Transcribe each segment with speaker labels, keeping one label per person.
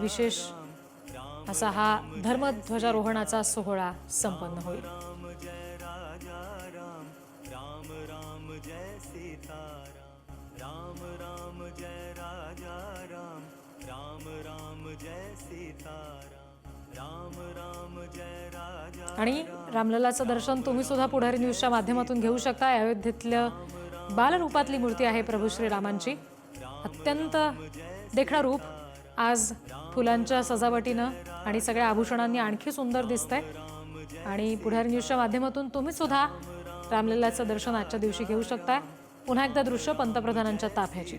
Speaker 1: विशेष असा हा धर्मध्वजारोहणाचा सोहळा संपन्न होईल. आणि रामललाचं दर्शन तुम्ही सुद्धा पुढारी न्यूजच्या माध्यमातून घेऊ शकता. अयोध्येतलं बालरूपातली मूर्ती आहे प्रभू श्रीरामांची. अत्यंत देखणं रूप आज फुलांच्या सजावटीनं आणि सगळ्या आभूषणांनी आणखी सुंदर दिसतंय. आणि पुढारी न्यूजच्या माध्यमातून तुम्ही सुद्धा रामलल्लाचं दर्शन आजच्या दिवशी घेऊ शकताय. पुन्हा एकदा दृश्य पंतप्रधानांच्या ताफ्याची.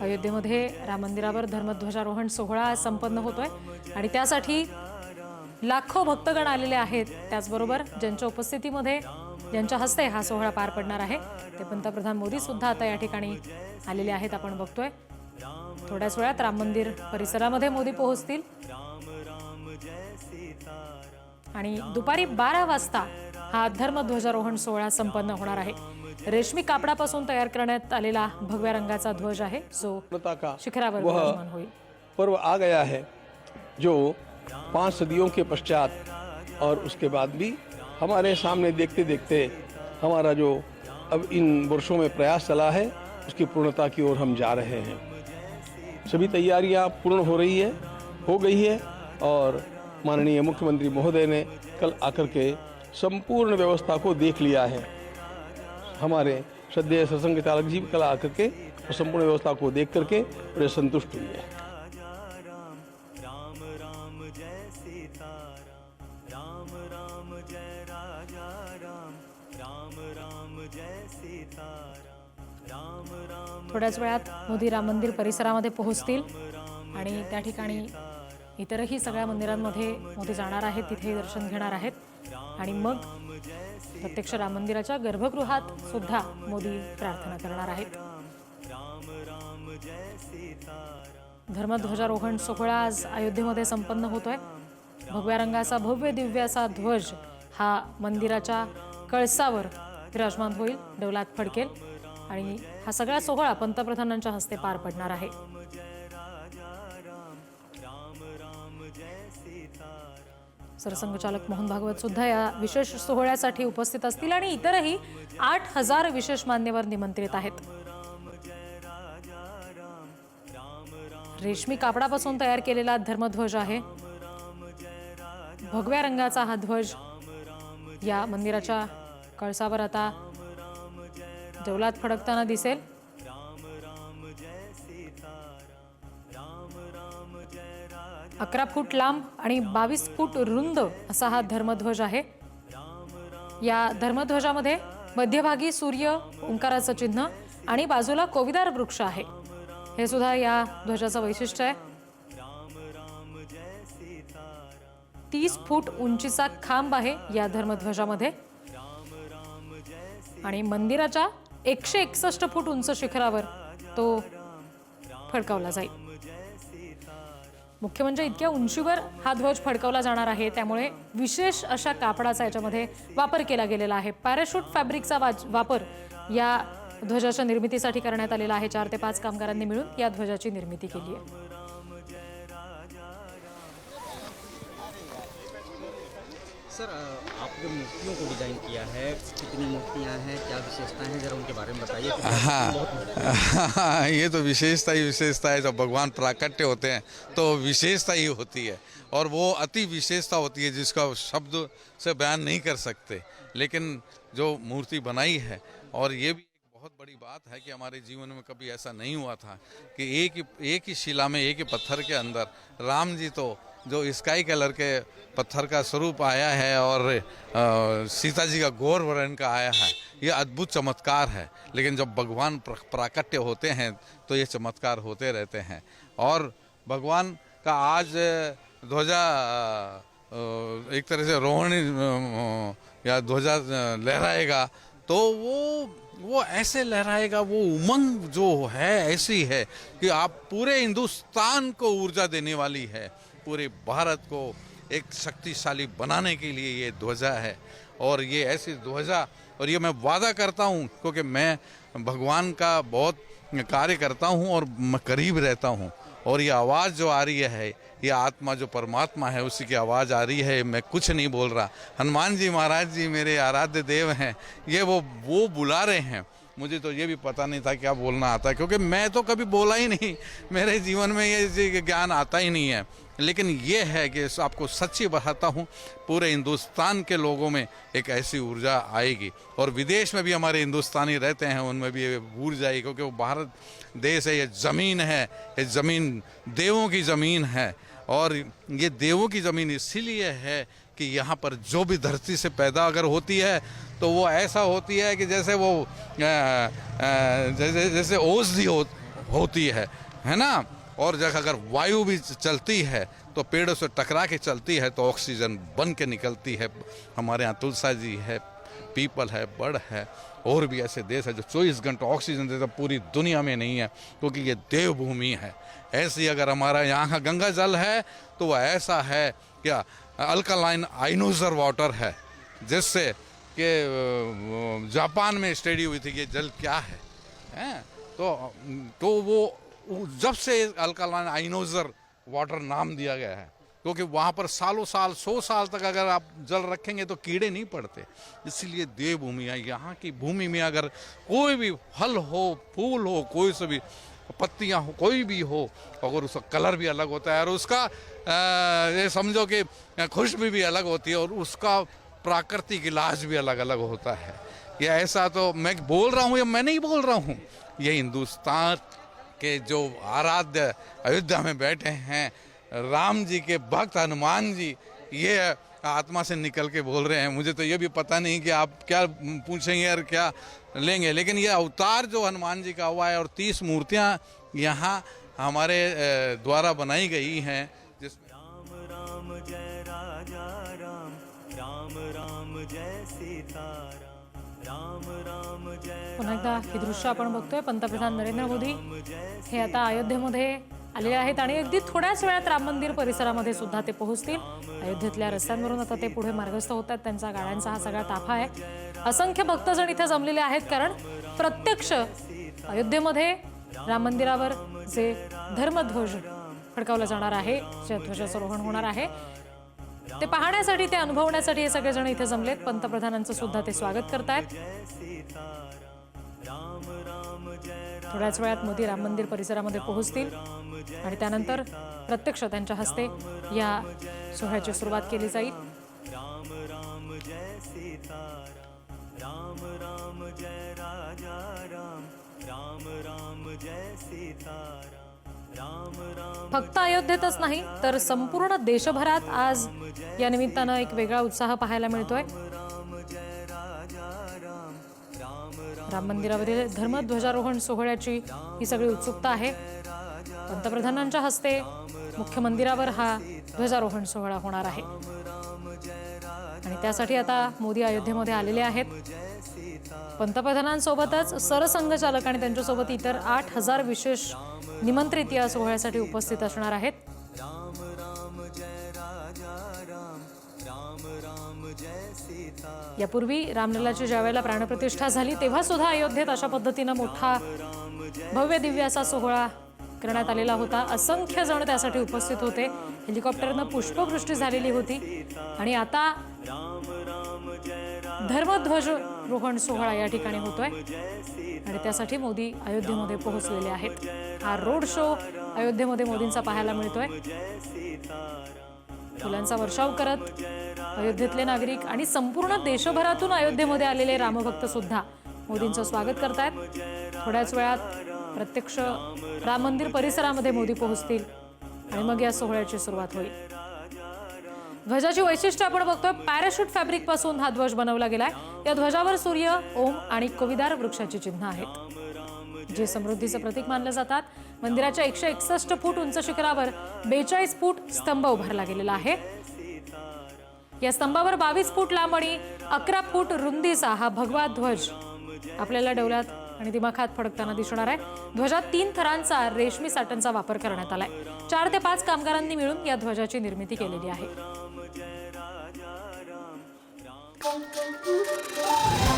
Speaker 1: अयोध्येमध्ये राम मंदिरावर धर्मध्वजारोहण सोहळा संपन्न होतोय. आणि त्यासाठी लाखो भक्तगण आलेले आहेत. त्याचबरोबर ज्यांच्या उपस्थितीमध्ये ज्यांच्या हस्ते हा सोहळा पार पडणार आहे ते पंतप्रधान मोदी सुद्धा आता या ठिकाणी आलेले आहेत. आपण बघतोय थोड्याच वेळात राम मंदिर परिसरामध्ये मोदी पोहोचतील. आणि दुपारी बारा वाजता हा धर्मध्वजारोहण सोहळा संपन्न होणार आहे. रेशमी कापडापासून तयार करण्यात आलेला भगव्या रंगाचा ध्वज आहे जो शिखरावर होईल.
Speaker 2: पर्व आ गया है जो पाँच सदियों के पश्चात और उसके बाद भी हमारे सामने देखते देखते हमारा जो अब इन वर्षों में प्रयास चला है, उसकी पूर्णता की ओर हम जा रहे हैं। सभी तैयारियाँ पूर्ण हो रही है, हो गई है और माननीय मुख्यमंत्री महोदय ने कल आकर के संपूर्ण व्यवस्था को देख लिया है। हमारे श्रद्धेय सत्संग चालक जी कल आकर के संपूर्ण व्यवस्था को देख करके बड़े संतुष्ट हुए। हैं
Speaker 1: थोड्याच वेळात मोदी राम मंदिर परिसरामध्ये पोहोचतील. आणि त्या ठिकाणी इतरही सगळ्या मंदिरांमध्ये मोदी जाणार आहेत तिथे दर्शन घेणार आहेत. आणि मग प्रत्यक्ष राम मंदिराच्या गर्भगृहात सुद्धा मोदी प्रार्थना करणार आहेत. धर्मध्वजारोहण सोहळा आज अयोध्येमध्ये संपन्न होतोय. भगव्या रंगाचा भव्य दिव्य असा ध्वज हा मंदिराच्या कळसावर विराजमान होईल. डौलात फडकेल. आणि हा सगळा सोहळा पंतप्रधानांच्या हस्ते पार पडणार आहे. सरसंघचालक मोहन भागवत सुद्धा या विशेष सोहळ्यासाठी उपस्थित असतील आणि इतरही आठ हजार विशेष मान्यवर निमंत्रित आहेत. रेशमी कापडापासून तयार केलेला धर्मध्वज आहे. भगव्या रंगाचा हा ध्वज या मंदिराच्या कळसावर आता देवलात फडकताना दिसेल. अकरा फूट लांब आणि बावीस फूट रुंद असा हा धर्मध्वज आहे. या धर्मध्वजामध्ये मध्यभागी सूर्य ओंकाराचं चिन्ह आणि बाजूला कोविदार वृक्ष आहे. हे सुद्धा या ध्वजाचं वैशिष्ट्य आहे. तीस फूट उंचीचा खांब आहे या धर्मध्वजामध्ये. आणि मंदिराच्या एकशे एकसष्ट फूट उंच शिखरावर तो फडकावला जाईल. मुख्य म्हणजे इतक्या उंचीवर हा ध्वज फडकवला जाणार आहे त्यामुळे विशेष अशा कापडाचा याच्यामध्ये वापर केला गेलेला आहे. पॅराशूट फॅब्रिकचा वाज- वापर या ध्वजाच्या निर्मितीसाठी करण्यात आलेला आहे. चार ते पाच कामगारांनी मिळून या ध्वजाची निर्मिती केली आहे.
Speaker 3: सर आपने मूर्तियों को डिज़ाइन किया है, कितनी मूर्तियाँ हैं, क्या विशेषताएँ हैं, जरा उनके बारे में बताइए।
Speaker 4: हाँ हाँ ये तो विशेषता ही विशेषता है, जब भगवान प्राकट्य होते हैं तो विशेषता ही होती है। और वो अति विशेषता होती है, जिसका शब्द से बयान नहीं कर सकते। लेकिन जो मूर्ति बनाई है, और ये भी बहुत बड़ी बात है कि हमारे जीवन में कभी ऐसा नहीं हुआ था कि एक ही एक ही शिला में, एक ही पत्थर के अंदर राम जी तो जो स्काई कलर के पत्थर का स्वरूप आया है और सीता जी का गौर वर्ण का आया है, ये अद्भुत चमत्कार है। लेकिन जब भगवान प्राकट्य होते हैं तो ये चमत्कार होते रहते हैं। और भगवान का आज, ध्वजा एक तरह से रोहिणी या ध्वजा लहराएगा तो वो वो ऐसे लहराएगा, वो उमंग जो है, ऐसी है कि आप पूरे हिंदुस्तान को ऊर्जा देने वाली है। पूरे भारत को एक शक्तिशाली बनाने के लिए ये ध्वजा है। और ये ऐसी ध्वजा, और ये मैं वादा करता हूँ, क्योंकि मैं भगवान का बहुत कार्य करता हूँ और करीब रहता हूँ। और ये आवाज़ जो आ रही है, ये आत्मा जो परमात्मा है, उसी की आवाज़ आ रही है, मैं कुछ नहीं बोल रहा। हनुमान जी महाराज जी मेरे आराध्य देव हैं, ये वो वो बुला रहे हैं। मुझे तो ये भी पता नहीं था क्या बोलना आता है, क्योंकि मैं तो कभी बोला ही नहीं। मेरे जीवन में ये ज्ञान आता ही नहीं है। लेकिन ये है कि आपको सच्ची बताता हूँ, पूरे हिंदुस्तान के लोगों में एक ऐसी ऊर्जा आएगी। और विदेश में भी हमारे हिंदुस्तानी रहते हैं, उनमें भी ये ऊर्जा आएगी क्योंकि वो भारत देश है, ये ज़मीन है, ये ज़मीन देवों की ज़मीन है। और ये देवों की ज़मीन इसीलिए है कि यहाँ पर जो भी धरती से पैदा अगर होती है तो वो ऐसा होती है कि जैसे वो जैसे जैसे औषधि हो, होती है है ना? और जब अगर वायु भी चलती है तो पेड़ों से टकरा के चलती है तो ऑक्सीजन बन के निकलती है। हमारे यहाँ तुलसा जी है पीपल है बड़ है और भी ऐसे देश है जो 24 घंटे ऑक्सीजन देते पूरी दुनिया में नहीं है क्योंकि ये देवभूमि है। ऐसी अगर हमारा यहाँ का गंगा जल है तो वह ऐसा है क्या अल्कालाइन आइनोजर वाटर है जिससे कि जापान में स्टडी हुई थी कि जल क्या है, हैं? तो तो वो जब से अल्कालाइन आइनोजर वाटर नाम दिया गया है, क्योंकि वहाँ पर सालों साल, सौ साल तक अगर आप जल रखेंगे तो कीड़े नहीं पड़ते। इसलिए देवभूमि है यहाँ की भूमि में अगर कोई भी फल हो, फूल हो, कोई से भी पत्तियाँ हो, कोई भी हो, अगर उसका कलर भी अलग होता है और उसका ये समझो कि खुशबू भी अलग होती है और उसका प्राकृतिक इलाज भी अलग अलग होता है। ये ऐसा तो मैं बोल रहा हूँ या मैं नहीं बोल रहा हूँ? ये हिंदुस्तान के जो आराध्य अयोध्या में बैठे हैं, राम जी के भक्त, हनुमान जी, ये आत्मा से निकल के बोल रहे हैं। मुझे तो ये भी पता नहीं कि आप क्या पूछेंगे और क्या लेंगे। लेकिन ये अवतार जो हनुमान जी का हुआ है और तीस मूर्तियाँ यहाँ हमारे द्वारा बनाई गई हैं, जिसमें
Speaker 1: पुन्हा एकदा ही दृश्य आपण बघतोय. पंतप्रधान नरेंद्र मोदी हे आता अयोध्येमध्ये आलेले आहेत आणि अगदी थोड्याच वेळात राम मंदिर परिसरामध्ये सुद्धा ते पोहोचतील. अयोध्येतल्या रस्त्यांवरून आता ते पुढे मार्गस्थ होत आहेत. त्यांचा गाड्यांचा हा सगळा ताफा आहे. असंख्य भक्तजण इथे जमलेले आहेत कारण प्रत्यक्ष अयोध्येमध्ये राम मंदिरावर जे धर्मध्वज फडकावला जाणार आहे जे ध्वजाचं रोहण होणार आहे ते पाहण्यासाठी ते अनुभवण्यासाठी हे सगळेजण इथे जमलेत. पंतप्रधानांचं सुद्धा ते स्वागत करतायत. थोड्याच वेळात मोदी राम मंदिर परिसरामध्ये पोहोचतील आणि त्यानंतर प्रत्यक्ष त्यांच्या हस्ते या सोहळ्याची सुरुवात केली जाईल. जाम राम जय सीता राम जाम राम जय सीता फक्त अयोध्येतच नाही तर संपूर्ण देशभरात आज या निमित्तानं एक वेगळा उत्साह पाहायला मिळतोय. राम मंदिरावरील धर्मध्वजारोहण सोहळ्याची ही सगळी उत्सुकता आहे. पंतप्रधानांच्या हस्ते मुख्य मंदिरावर हा ध्वजारोहण सोहळा होणार आहे. आणि त्यासाठी आता मोदी अयोध्येमध्ये आलेले आहेत. पंतप्रधानांसोबतच सरसंघचालक आणि त्यांच्यासोबत इतर आठ हजार विशेष निमंत्रित या सोहळ्यासाठी उपस्थित असणार आहेत. यापूर्वी रामललाची ज्यावेळेला प्राणप्रतिष्ठा झाली तेव्हा सुद्धा अयोध्येत अशा पद्धतीनं मोठा भव्य दिव्य असा सोहळा करण्यात आलेला होता. असंख्य जण त्यासाठी उपस्थित होते. हेलिकॉप्टरनं पुष्पवृष्टी झालेली होती. आणि आता धर्मध्वज रोहण सोहळा या ठिकाणी होतोय. आणि त्यासाठी मोदी अयोध्येमध्ये पोहोचलेले आहेत. हा रोड शो अयोध्येमध्ये मोदींचा पाहायला मिळतोय. फुलांचा वर्षाव करत अयोध्येतले नागरिक आणि संपूर्ण देशभरातून अयोध्येमध्ये आलेले रामभक्त सुद्धा मोदींचं स्वागत करतायत. थोड्याच वेळात प्रत्यक्ष राम मंदिर परिसरामध्ये मोदी पोहोचतील आणि मग या सोहळ्याची सुरुवात होईल. ध्वजाची वैशिष्ट्य आपण बघतोय. पॅराशूट फॅब्रिकपासून हा ध्वज बनवला गेलाय. या ध्वजावर सूर्य ओम आणि कोविदार वृक्षाची चिन्ह आहेत. जे समृद्धीचं प्रतीक मानले जातात. मंदिराच्या एकशे एकसष्ट फूट उंच शिखरावर बेचाळीस फूट स्तंभ उभारला गेलेला आहे. या स्तंभावर बावीस फूट लांब आणि अकरा फूट रुंदीचा हा भगवा ध्वज आपल्याला डोल्यात आणि दिमाखात फडकताना दिसणार आहे. ध्वजात तीन थरांचा रेशमी साटनचा वापर करण्यात आलाय. चार ते पाच कामगारांनी मिळून या ध्वजाची निर्मिती केलेली आहे. Thank you.